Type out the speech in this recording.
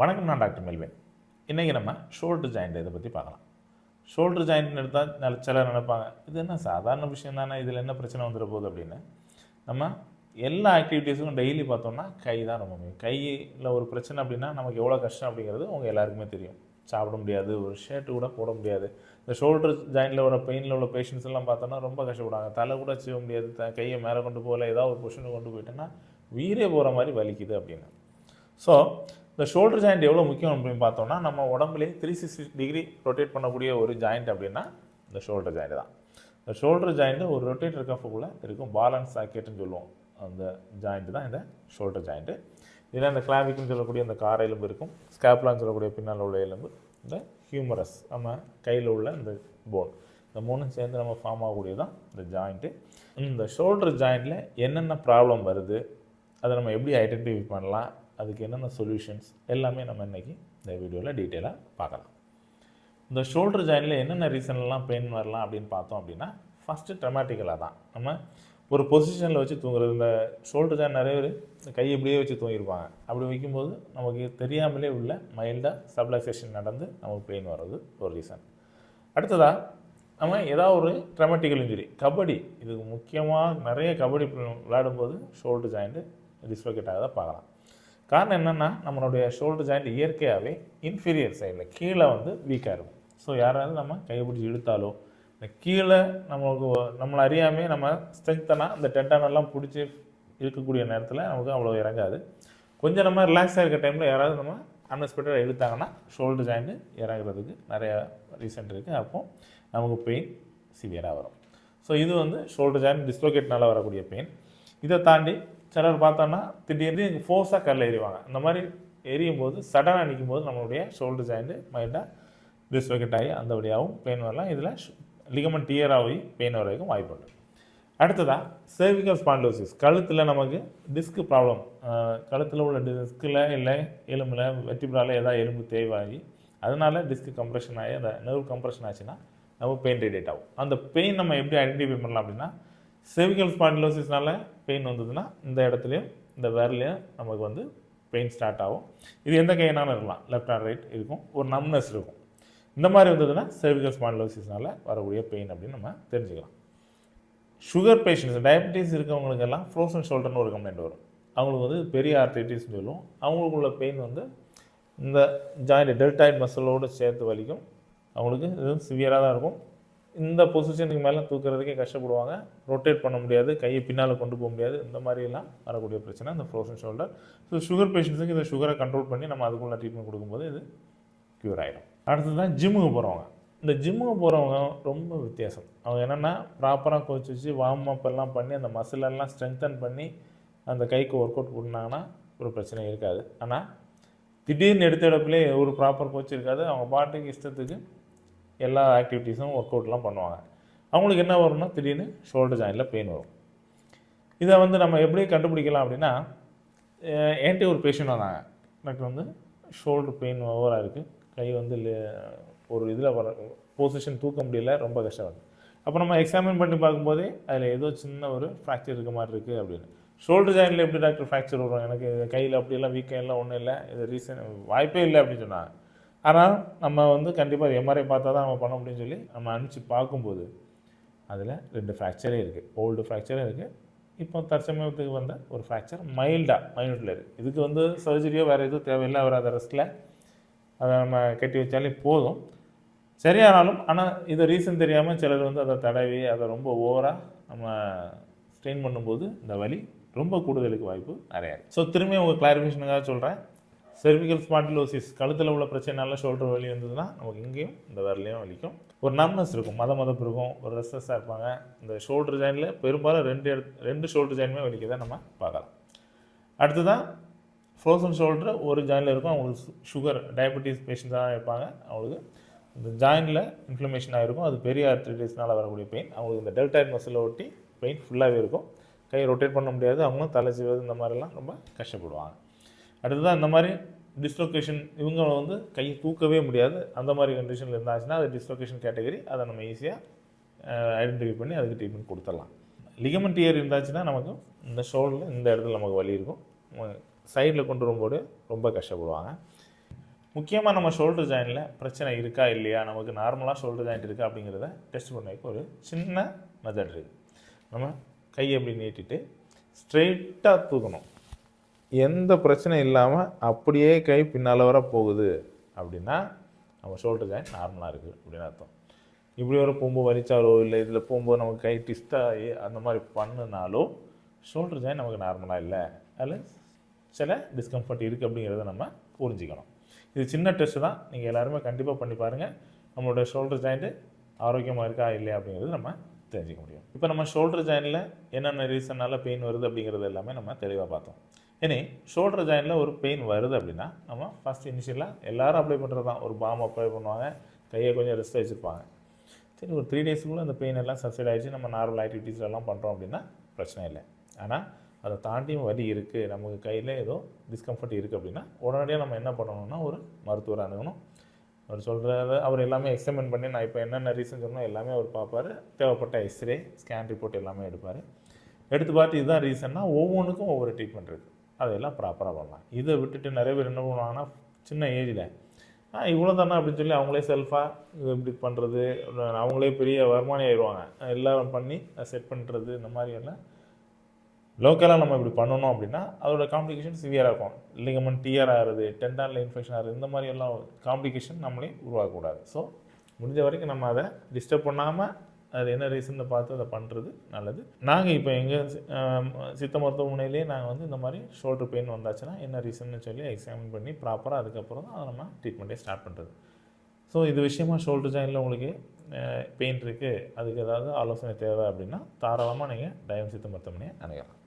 வணக்கம் நான் doctor Melvin. இன்றைக்கி நம்ம ஷோல்டர் ஜாயிண்ட் இதை பற்றி பார்க்கலாம். ஷோல்டர் ஜாயிண்ட்னு எடுத்தால் நல்ல சிலர் நினைப்பாங்க இது என்ன சாதாரண விஷயம் தானே இதில் என்ன பிரச்சனை வந்துட போகுது அப்படின்னு. நம்ம எல்லா ஆக்டிவிட்டீஸுக்கும் டெய்லி பார்த்தோம்னா கை தான் ரொம்ப முக்கியம் கையில் ஒரு பிரச்சனை அப்படின்னா நமக்கு எவ்வளோ கஷ்டம் அப்படிங்கிறது உங்கள் எல்லாருக்குமே தெரியும். சாப்பிட முடியாது ஒரு ஷர்ட்டு கூட போட முடியாது. இந்த ஷோல்டர் ஜாயிண்டில் உள்ள பெயினில் உள்ள பேஷண்ட்ஸ் எல்லாம் பார்த்தோன்னா ரொம்ப கஷ்டப்படுவாங்க. தலை கூட செய்ய முடியாது த கையை மேலே கொண்டு போகல ஏதாவது ஒரு பொசிஷனுக்கு கொண்டு போயிட்டேன்னா உயிரே போகிற மாதிரி வலிக்குது அப்படின்னு. ஸோ இந்த ஷோல்டர் ஜாயிண்ட் எவ்வளோ முக்கியம் அப்படின்னு பார்த்தோம்னா நம்ம உடம்புலேயே த்ரீ சிக்ஸ்டி டிகிரி ரொட்டேட் பண்ணக்கூடிய ஒரு ஜாயிண்ட் அப்படின்னா இந்த ஷோல்டர் ஜாயிண்ட் தான். இந்த ஷோல்டர் ஜாயிண்ட்டு ஒரு ரொட்டேட் கஃபுக்குள்ளே இருக்கும் பாலன்ஸ் சாக்கெட்டுன்னு சொல்லுவோம். அந்த ஜாயிண்ட்டு தான் இந்த ஷோல்டர் ஜாயிண்ட்டு இதில் இந்த கிளாவிக்னு சொல்லக்கூடிய அந்த கார எலும்பு இருக்கும் ஸ்கேப்லான்னு சொல்லக்கூடிய பின்னால் உள்ள எலும்பு இந்த ஹியூமரஸ் நம்ம கையில் உள்ள இந்த போன் இந்த மூணும் சேர்ந்து நம்ம ஃபார்ம் ஆகக்கூடியது தான் இந்த ஜாயிண்ட்டு இந்த ஷோல்டர் ஜாயிண்டில் என்னென்ன ப்ராப்ளம் வருது அதை நம்ம எப்படி ஐடென்டிஃபை பண்ணலாம் அதுக்கு என்னென்ன சொல்யூஷன்ஸ் எல்லாமே நம்ம இன்றைக்கி இந்த வீடியோவில் டீட்டெயிலாக பார்க்கலாம். இந்த ஷோல்டர் ஜாயினில் என்னென்ன ரீசன்லாம் பெயின் வரலாம் அப்படின்னு பார்த்தோம் அப்படின்னா ஃபஸ்ட்டு ட்ரமாட்டிக்கலாக தான். நம்ம ஒரு பொசிஷனில் வச்சு தூங்குறது இந்த ஷோல்டர் ஜாயின் நிறைய பேர் இந்த கையை இப்படியே வச்சு தூங்கியிருப்பாங்க. அப்படி வைக்கும்போது நமக்கு தெரியாமலே உள்ள மைல்டாக ஸ்டெபிலைசேஷன் நடந்து நமக்கு பெயின் வர்றது ஒரு ரீசன் அடுத்ததாக நம்ம ஏதாவது ஒரு ட்ரமாட்டிக்கல் இன்ஜுரி கபடி. இதுக்கு முக்கியமாக நிறைய கபடி விளையாடும்போது ஷோல்டர் ஜாயிண்ட்டு டிஸ்லோகேட் தான் பார்க்கலாம். காரணம் என்னென்னா நம்மளுடைய ஷோல்டர் ஜாயிண்ட் இயற்கையாகவே இன்ஃபீரியர் சைடில் கீழே வந்து வீக்காக இருக்கும். ஸோ யாராவது நம்ம கைப்பிடிச்சி இழுத்தாலோ இந்த கீழே நம்மளுக்கு நம்மளை அறியாமே நம்ம ஸ்ட்ரென்த்தனாக இந்த டென்டானெல்லாம் பிடிச்சி இருக்கக்கூடிய நேரத்தில் நமக்கு அவ்வளோ இறங்காது. கொஞ்சம் நம்ம ரிலாக்ஸாக இருக்க டைமில் யாராவது நம்ம அன்எக்ஸ்பெக்டடாக இழுத்தாங்கன்னா ஷோல்டர் ஜாயிண்ட்டு இறங்குறதுக்கு நிறையா ரீசன்ட் இருக்குது அப்போ நமக்கு பெயின் சிவியராக வரும். ஸோ இது வந்து ஷோல்டர் ஜாயிண்ட் டிஸ்லோகேட்னால வரக்கூடிய பெயின் இதை தாண்டி சிலர் பார்த்தோன்னா திடீர்னு ஃபோர்ஸாக கல்ல எறிவாங்க இந்த மாதிரி எரியும் போது சடனாக நிற்கும் போது நம்மளுடைய ஷோல்டர் ஜாயிண்ட்டு மைண்டாக டிஸ்லோகேட் ஆகி அந்த வழியாகவும் பெயின் வரலாம். இதில் லிகமெண்ட் டியர் ஆகி பெயின் வரைக்கும் வாய்ப்பு உண்டு. அடுத்ததாக சர்விக்கல் ஸ்பாண்டோசிஸ் கழுத்தில் நமக்கு டிஸ்க் ப்ராப்ளம் கழுத்தில் உள்ள டிஸ்கில் இல்லை எலும்பில் வெட்டிப்ரால ஏதாவது எலும்பு தேய்வாகி அதனால டிஸ்க் கம்ப்ரெஷன் ஆகி அந்த நர்வ் கம்ப்ரெஷன் ஆச்சுன்னா நம்ம பெயின் ரெடியேட் ஆகும். அந்த பெயின் நம்ம எப்படி ஐடென்டிஃபை பண்ணலாம் அப்படின்னா செவிக்கல் spondylosis-னால பெயின் வந்ததுன்னா இந்த இடத்துலையும் இந்த விரலையும் நமக்கு வந்து பெயின் ஸ்டார்ட் ஆகும். இது எந்த கையினாலும் இருக்கலாம். லெஃப்ட் ஆர் ரைட் இருக்கும். ஒரு நம்னஸ் இருக்கும். இந்த மாதிரி வந்ததுன்னா cervical spondylosis-னால வரக்கூடிய பெயின் அப்படின்னு நம்ம தெரிஞ்சுக்கலாம். சுகர் பேஷண்ட்ஸ் டயபிட்டிஸ் இருக்கவங்களுக்கெல்லாம் ஃப்ரோசன் ஷோல்டர்னு ஒரு கம்ப்ளைண்ட் வரும். அவங்களுக்கு வந்து பெரிய ஆர்த்தைட்டிஸ்னு சொல்லுவோம். அவங்களுக்குள்ள பெயின் வந்து இந்த ஜாயிண்ட் டெல்டாய்ட் மசிலோடு சேர்த்து வலிக்கும். அவங்களுக்கு இது சிவியராக தான் இருக்கும். இந்த பொசிஷனுக்கு மேலே தூக்குறதுக்கே கஷ்டப்படுவாங்க. ரொட்டேட் பண்ண முடியாது. கையை பின்னால் கொண்டு போக முடியாது. இந்த மாதிரிலாம் வரக்கூடிய பிரச்சனை இந்த ஃப்ரோசன் ஷோல்டர் ஸோ சுகர் பேஷண்ட்ஸுக்கு இந்த சுகரை கண்ட்ரோல் பண்ணி நம்ம அதுக்குள்ள ட்ரீட்மெண்ட் கொடுக்கும்போது இது க்யூர் ஆகிடும் அடுத்தது தான் ஜிம்முக்கு போகிறவங்க இந்த ஜிம்முக்கு போகிறவங்க ரொம்ப வித்தியாசம். அவங்க என்னென்னா ப்ராப்பராக கோச் வச்சு வார்ம் அப் எல்லாம் பண்ணி அந்த மசிலெல்லாம் ஸ்ட்ரென்தன் பண்ணி அந்த கைக்கு ஒர்க் அவுட் பண்ணாங்கன்னா ஒரு பிரச்சனை இருக்காது. ஆனால் திடீர்னு எடுத்த இடப்புலேயே ஒரு ப்ராப்பர் கோச் இருக்காது. அவங்க பாட்டுக்கு இஷ்டத்துக்கு எல்லா ஆக்டிவிட்டீஸும் ஒர்க் அவுட்லாம் பண்ணுவாங்க. அவங்களுக்கு என்ன வரும்னா திடீர்னு ஷோல்டர் ஜாயிண்டில் பெயின் வரும். இதை வந்து நம்ம எப்படி கண்டுபிடிக்கலாம் அப்படின்னா என்கிட்ட ஒரு பேஷண்ட் வந்தாங்க. எனக்கு வந்து ஷோல்டர் பெயின் ஓவராக இருக்குது கை வந்து லே- ஒரு இதில் வர பொசிஷன் தூக்க முடியல ரொம்ப கஷ்டம் அப்போ நம்ம எக்ஸாமின் பண்ணி பார்க்கும்போதே அதில் ஏதோ சின்ன ஒரு ஃப்ராக்சர் இருக்க மாதிரி இருக்குது அப்படின்னு. ஷோல்டர் ஜாயின்ல எப்படி டாக்டர் ஃப்ராக்சர் வரும்? எனக்கு கையில் அப்படியெல்லாம் வீக்கம் எல்லாம் ஒன்றும் இல்லை. இது ரீசன் வாய்ப்பே இல்லை அப்படின்னு சொன்னாங்க. ஆனால் நம்ம வந்து கண்டிப்பாக எம்ஆர்ஐ பார்த்தா தான் நம்ம பண்ண முடியும்னு சொல்லி நம்ம அனுப்பிச்சு பார்க்கும்போது அதில் ரெண்டு ஃப்ராக்சரே இருக்குது ஓல்டு ஃப்ராக்சரே இருக்குது இப்போ தற்சமயத்துக்கு வந்த ஒரு ஃப்ராக்சர் மைல்டாக மைனூட்டில் இருக்குது இதுக்கு வந்து சர்ஜரியோ வேறு எதுவும் தேவையில்லை. அவர் அதை ரெஸ்ட்டில் அதை நம்ம கட்டி வச்சாலே போதும். சரியானாலும் ஆனால் இதை ரீசன் தெரியாமல் சிலர் வந்து அதை தடவி அதை ரொம்ப ஓவராக நம்ம ஸ்ட்ரெயின் பண்ணும்போது இந்த வலி ரொம்ப கூடுதலுக்கு வாய்ப்பு நிறையா ஸோ திரும்பி உங்கள் கிளாரிஃபிகேஷனுக்காக சொல்கிறேன் செர்விகல் ஸ்பாண்டிலோசிஸ் கழுத்தில் உள்ள பிரச்சனைனால ஷோல்டர் வலி இருந்ததுன்னா நமக்கு இங்கேயும் இந்த விரலையும் வலிக்கும். ஒரு நம்னஸ் இருக்கும் மத மதப்பு இருக்கும் ஒரு ரெஸ்ட்லெஸ்ஸாக இருப்பாங்க. இந்த ஷோல்டர் ஜாயினில் பெரும்பாலும் ரெண்டு இடத்து ரெண்டு ஷோல்டர் ஜாயின்மே வலிக்கதை நம்ம பார்க்கலாம். அடுத்ததான் ஃப்ரோசன் ஷோல்டர் ஒரு ஜாயினில் இருக்கும் அவங்களுக்கு சுகர் டயபெட்டிஸ் பேஷண்ட்ஸாக இருப்பாங்க. அவங்களுக்கு இந்த ஜாயினில் இன்ஃப்ளமேஷன் ஆகிருக்கும் அது பெரிய ஆர்த்திட்டிஸ்னால் வரக்கூடிய பெயின் அவங்களுக்கு இந்த டெல்டாய்ட் மசிலை ஒட்டி பெயின் ஃபுல்லாகவே இருக்கும். கை ரொட்டேட் பண்ண முடியாது அவங்களும் தலை செய்வது இந்த மாதிரிலாம் ரொம்ப கஷ்டப்படுவாங்க. அடுத்ததான் இந்த மாதிரி டிஸ்லொகேஷன் இவங்களை வந்து கை தூக்கவே முடியாது. அந்த மாதிரி கண்டிஷனில் இருந்தாச்சுன்னா அது டிஸ்லொகேஷன் கேட்டகரி அதை நம்ம ஈஸியாக ஐடென்டிஃபை பண்ணி அதுக்கு ட்ரீட்மெண்ட் கொடுத்துடலாம். லிகமெண்ட் இயர் இருந்தாச்சுன்னா நமக்கு இந்த ஷோல்டில் இந்த இடத்துல நமக்கு வலி இருக்கும். சைடில் கொண்டு வரும்போது ரொம்ப கஷ்டப்படுவாங்க. முக்கியமாக நம்ம ஷோல்டர் ஜாயினில் பிரச்சனை இருக்கா இல்லையா? நமக்கு நார்மலாக ஷோல்டர் ஜாயிண்ட் இருக்கா அப்படிங்கிறத டெஸ்ட் பண்ணதுக்கு ஒரு சின்ன மெத்தட் இருக்குது நம்ம கையை எப்படி நீட்டிட்டு ஸ்ட்ரெயிட்டாக தூக்கணும். எந்த பிரச்சனை இல்லாமல் அப்படியே கை பின்னால் வர போகுது அப்படின்னா நம்ம ஷோல்டர் ஜாயின் நார்மலாக இருக்குது அப்படின்னு அர்த்தம். இப்படி ஒரு பூம்பு வரிச்சாலோ இல்லை இதில் போகும்போது நமக்கு கை டிஸ்டாகி அந்த மாதிரி பண்ணுனாலோ ஷோல்டர் ஜாயின் நமக்கு நார்மலாக இல்லை. அதில் சில டிஸ்கம்ஃபர்ட் இருக்குது அப்படிங்கிறத நம்ம புரிஞ்சுக்கணும். இது சின்ன டெஸ்ட் தான். நீங்கள் எல்லாருமே கண்டிப்பாக பண்ணி பாருங்கள் நம்மளோட ஷோல்டர் ஜாயிண்ட்டு ஆரோக்கியமாக இருக்கா இல்லையா அப்படிங்கிறது நம்ம தெரிஞ்சுக்க முடியும். இப்போ நம்ம ஷோல்டர் ஜாயினில் என்னென்ன ரீசனால் பெயின் வருது அப்படிங்கிறது எல்லாமே நம்ம தெளிவாக பார்த்தோம். இனி ஷோல்டர் ஜாயினில் ஒரு பெயின் வருது அப்படின்னா நம்ம ஃபஸ்ட் இனிஷியலாக எல்லாரும் அப்ளை பண்ணுறது தான் ஒரு பாம் அப்ளை பண்ணுவாங்க கையை கொஞ்சம் ரெஸ்ட் வச்சுருப்பாங்க. சரி ஒரு த்ரீ டேஸுக்குள்ளே அந்த பெயின் எல்லாம் சப்சைட் ஆகிடுச்சு நம்ம நார்மல் ஆக்டிவிட்டீஸ் எல்லாம் பண்ணுறோம் அப்படின்னா பிரச்சனை இல்லை. ஆனால் அதை தாண்டியும் வலி இருக்குது நமக்கு கையில் ஏதோ டிஸ்கம்ஃபர்ட் இருக்குது அப்படின்னா உடனடியாக நம்ம என்ன பண்ணணும்னா ஒரு மருத்துவர் அணுகணும். அவர் சொல்கிறத அவர் எல்லாமே எக்ஸாமின் பண்ணி நான் இப்போ என்னென்ன ரீசன் சொன்னோம் எல்லாமே அவர் பார்ப்பார். தேவைப்பட்ட எக்ஸ்ரே ஸ்கேன் ரிப்போர்ட் எல்லாமே எடுப்பார். எடுத்து பார்த்து இதுதான் ரீசன்னா ஒவ்வொன்றுக்கும் ஒவ்வொரு ட்ரீட்மெண்ட் இருக்குது அதையெல்லாம் ப்ராப்பராக பண்ணலாம். இதை விட்டுட்டு நிறைய பேர் என்ன பண்ணுவாங்கன்னா சின்ன ஏஜில் ஆ இவ்வளோ தானே அப்படின்னு சொல்லி அவங்களே செல்ஃபாக இது இப்படி பண்ணுறது அவங்களே பெரிய வருமானி ஆயிடுவாங்க. எல்லோரும் பண்ணி செட் பண்ணுறது இந்த மாதிரி எல்லாம். லோக்கலாக நம்ம இப்படி பண்ணணும் அப்படின்னா அதோட காம்ப்ளிகேஷன் சிவியராக இருக்கும். லிகமன் டிஆர் ஆகிறது டெண்டானில் இன்ஃபெக்ஷன் ஆகிறது இந்த மாதிரி எல்லாம் காம்ப்ளிகேஷன் நம்மளே உருவாக்கக்கூடாது. ஸோ முடிஞ்ச வரைக்கும் நம்ம அதை டிஸ்டர்ப் பண்ணாமல் அது என்ன ரீசன் பார்த்து அதை பண்ணுறது நல்லது. நாங்கள் இப்போ எங்கள் சித்த மருத்துவமனையிலேயே நாங்கள் வந்து இந்த மாதிரி ஷோல்டர் பெயின் வந்தாச்சுன்னா என்ன ரீசன்னு சொல்லி எக்ஸாமின் பண்ணி ப்ராப்பராக அதுக்கப்புறம் தான் அதை நம்ம ட்ரீட்மெண்ட்டே ஸ்டார்ட் பண்ணுறது ஸோ இது விஷயமா ஷோல்டர் ஜாயினில் உங்களுக்கு பெயின் இருக்குது அதுக்கு ஏதாவது ஆலோசனை தேவை அப்படின்னா தாராளமாக நீங்கள் டயம் சித்த மருத்துவமனையை அணுகலாம்.